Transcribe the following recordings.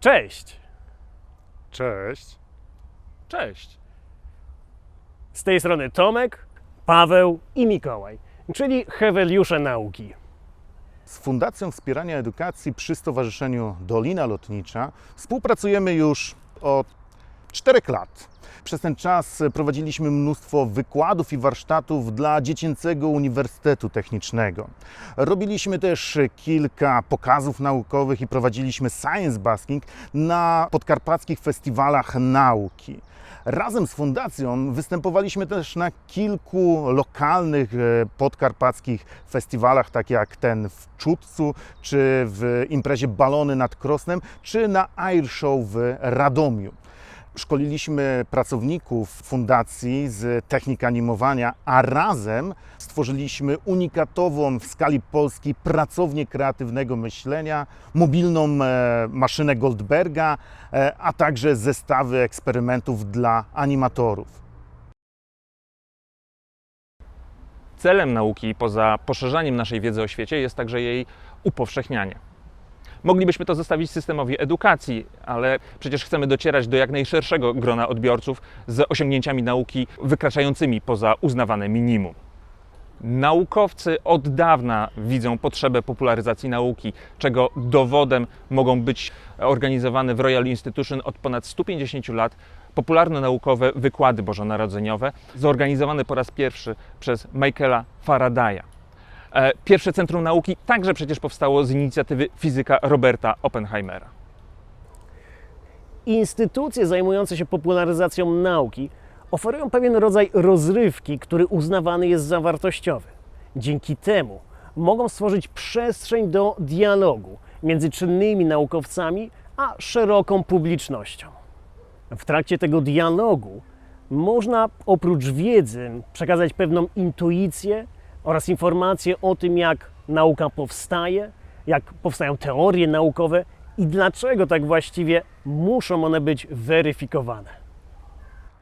Cześć! Cześć. Cześć. Z tej strony Tomek, Paweł i Mikołaj, czyli Heweliusze Nauki. Z Fundacją Wspierania Edukacji przy Stowarzyszeniu Dolina Lotnicza współpracujemy już od czterech lat. Przez ten czas prowadziliśmy mnóstwo wykładów i warsztatów dla Dziecięcego Uniwersytetu Technicznego. Robiliśmy też kilka pokazów naukowych i prowadziliśmy science basking na podkarpackich festiwalach nauki. Razem z fundacją występowaliśmy też na kilku lokalnych e, podkarpackich festiwalach, tak jak ten w Czudcu, czy w imprezie Balony nad Krosnem, czy na Air Show w Radomiu. Szkoliliśmy pracowników fundacji z technik animowania, a razem stworzyliśmy unikatową w skali Polski pracownię kreatywnego myślenia, mobilną e, maszynę Goldberga, e, a także zestawy eksperymentów dla animatorów. Celem nauki, poza poszerzaniem naszej wiedzy o świecie, jest także jej upowszechnianie. Moglibyśmy to zostawić systemowi edukacji, ale przecież chcemy docierać do jak najszerszego grona odbiorców z osiągnięciami nauki wykraczającymi poza uznawane minimum. Naukowcy od dawna widzą potrzebę popularyzacji nauki, czego dowodem mogą być organizowane w Royal Institution od ponad 150 lat popularno-naukowe wykłady bożonarodzeniowe, zorganizowane po raz pierwszy przez Michaela Faradaya. E, Pierwsze Centrum Nauki także przecież powstało z inicjatywy fizyka Roberta Oppenheimera. Instytucje zajmujące się popularyzacją nauki oferują pewien rodzaj rozrywki, który uznawany jest za wartościowy. Dzięki temu mogą stworzyć przestrzeń do dialogu między czynnymi naukowcami a szeroką publicznością. W trakcie tego dialogu można oprócz wiedzy przekazać pewną intuicję oraz informacje o tym, jak nauka powstaje, jak powstają teorie naukowe i dlaczego tak właściwie muszą one być weryfikowane.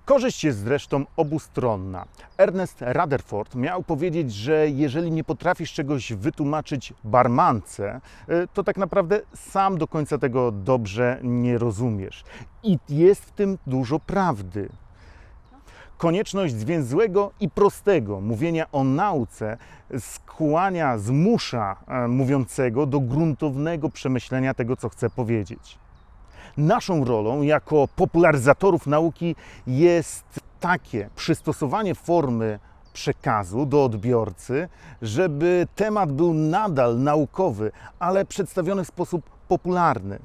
Korzyść jest zresztą obustronna. Ernest Rutherford miał powiedzieć, że jeżeli nie potrafisz czegoś wytłumaczyć barmance, y, to tak naprawdę sam do końca tego dobrze nie rozumiesz. I jest w tym dużo prawdy. Konieczność zwięzłego i prostego mówienia o nauce skłania, zmusza e, mówiącego do gruntownego przemyślenia tego, co chce powiedzieć. Naszą rolą jako popularyzatorów nauki jest takie przystosowanie formy przekazu do odbiorcy, żeby temat był nadal naukowy, ale przedstawiony w sposób popularny.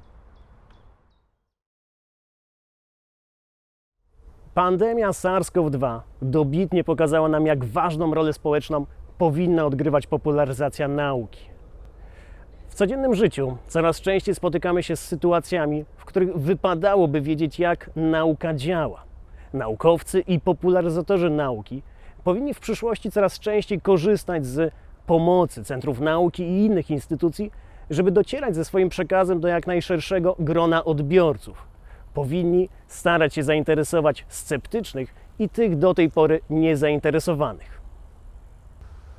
Pandemia SARS-CoV-2 dobitnie pokazała nam, jak ważną rolę społeczną powinna odgrywać popularyzacja nauki. W codziennym życiu coraz częściej spotykamy się z sytuacjami, w których wypadałoby wiedzieć, jak nauka działa. Naukowcy i popularyzatorzy nauki powinni w przyszłości coraz częściej korzystać z pomocy centrów nauki i innych instytucji, żeby docierać ze swoim przekazem do jak najszerszego grona odbiorców. Powinni starać się zainteresować sceptycznych i tych do tej pory niezainteresowanych.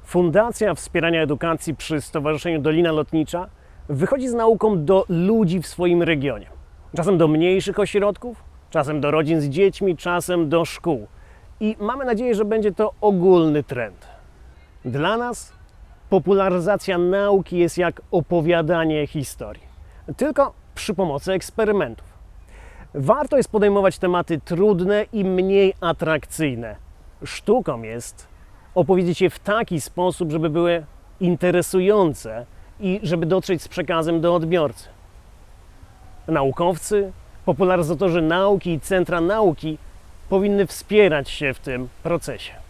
Fundacja Wspierania Edukacji przy Stowarzyszeniu Dolina Lotnicza wychodzi z nauką do ludzi w swoim regionie. Czasem do mniejszych ośrodków, czasem do rodzin z dziećmi, czasem do szkół. I mamy nadzieję, że będzie to ogólny trend. Dla nas popularyzacja nauki jest jak opowiadanie historii, tylko przy pomocy eksperymentów. Warto jest podejmować tematy trudne i mniej atrakcyjne. Sztuką jest opowiedzieć je w taki sposób, żeby były interesujące i żeby dotrzeć z przekazem do odbiorcy. Naukowcy, popularyzatorzy nauki i centra nauki powinny wspierać się w tym procesie.